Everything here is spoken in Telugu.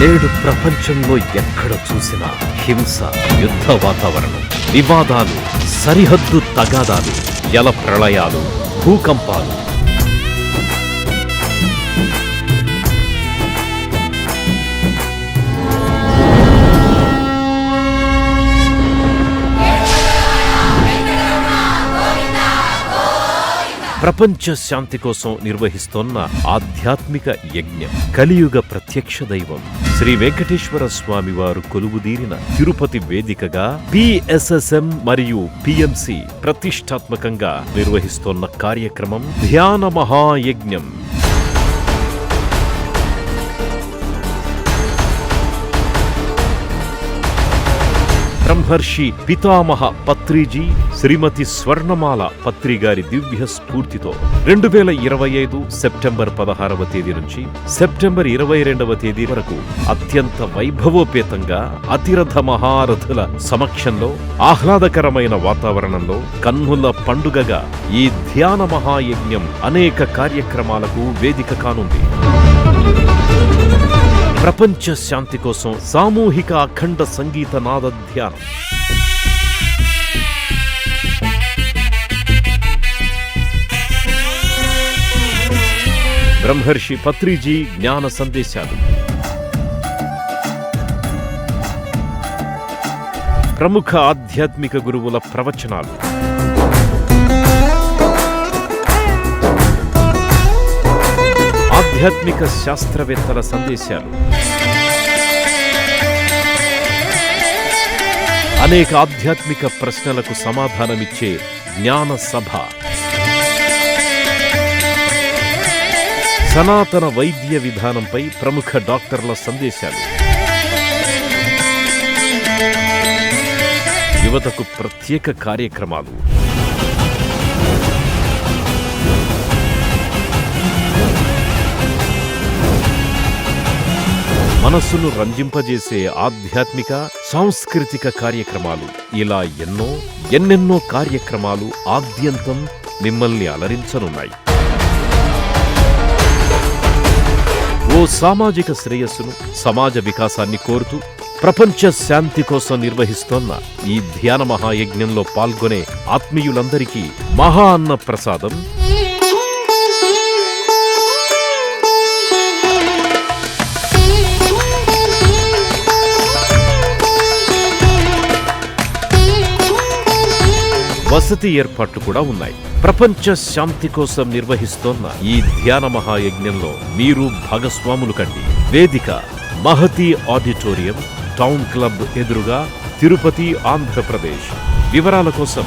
నేడు ప్రపంచంలో ఎక్కడ చూసినా హింస యుద్ధ వాతావరణం వివాదాలు సరిహద్దు తగాదాలు జల ప్రళయాలు భూకంపాలు ప్రపంచ శాంతి కోసం నిర్వహిస్తోన్న ఆధ్యాత్మిక యజ్ఞం కలియుగ ప్రత్యక్ష దైవం. శ్రీ వెంకటేశ్వర స్వామి వారు కొలువుదీరిన తిరుపతి వేదికగా పిఎస్ఎస్ఎం మరియు పిఎంసి ప్రతిష్టాత్మకంగా నిర్వహిస్తోన్న కార్యక్రమం ధ్యాన మహాయజ్ఞం. బ్రహ్మర్షి పితామహ పత్రిజీ శ్రీమతి స్వర్ణమాల పత్రి గారి దివ్య స్ఫూర్తితో రెండు వేల ఇరవై ఐదు సెప్టెంబర్ పదహారవ తేదీ నుంచి సెప్టెంబర్ ఇరవై రెండవ తేదీ వరకు అత్యంత వైభవోపేతంగా అతిరథ మహారథుల సమక్షంలో ఆహ్లాదకరమైన వాతావరణంలో కన్నుల పండుగగా ఈ ధ్యాన మహాయజ్ఞం అనేక కార్యక్రమాలకు వేదిక కానుంది. ప్రపంచ శాంతి కోసం సామూహిక అఖండ సంగీత నాద ధ్యానం. బ్రహ్మర్షి పత్రిజీ జ్ఞాన సందేశాలు. ప్రముఖ ఆధ్యాత్మిక గురువుల ప్రవచనాలు. ఆధ్యాత్మిక శాస్త్రవేత్తల సందేశాలు అనేక ఆధ్యాత్మిక ప్రశ్నలకు సమాధానమిచ్చే జ్ఞాన సభ సనాతన వైద్య విధానంపై ప్రముఖ డాక్టర్ల సందేశాలు యువతకు ప్రత్యేక కార్యక్రమాలు మనస్సును రంజింపజేసే ఆధ్యాత్మిక సాంస్కృతిక కార్యక్రమాలు. ఇలా ఎన్నో ఎన్నెన్నో కార్యక్రమాలు ఆద్యంతం మిమ్మల్ని అలరించనున్నాయి. ఓ సామాజిక శ్రేయస్సును సమాజ వికాసాన్ని కోరుతూ ప్రపంచ శాంతి కోసం నిర్వహిస్తోన్న ఈ ధ్యాన మహాయజ్ఞంలో పాల్గొనే ఆత్మీయులందరికీ మహా అన్న ప్రసాదం వసతి ఏర్పాట్లు కూడా ఉన్నాయి. ప్రపంచ శాంతి కోసం నిర్వహిస్తోన్న ఈ ధ్యాన మహాయజ్ఞంలో మీరు భాగస్వాములు కండి. వేదిక మహతి ఆడిటోరియం టౌన్ క్లబ్ ఎదురుగా తిరుపతి ఆంధ్రప్రదేశ్. వివరాల కోసం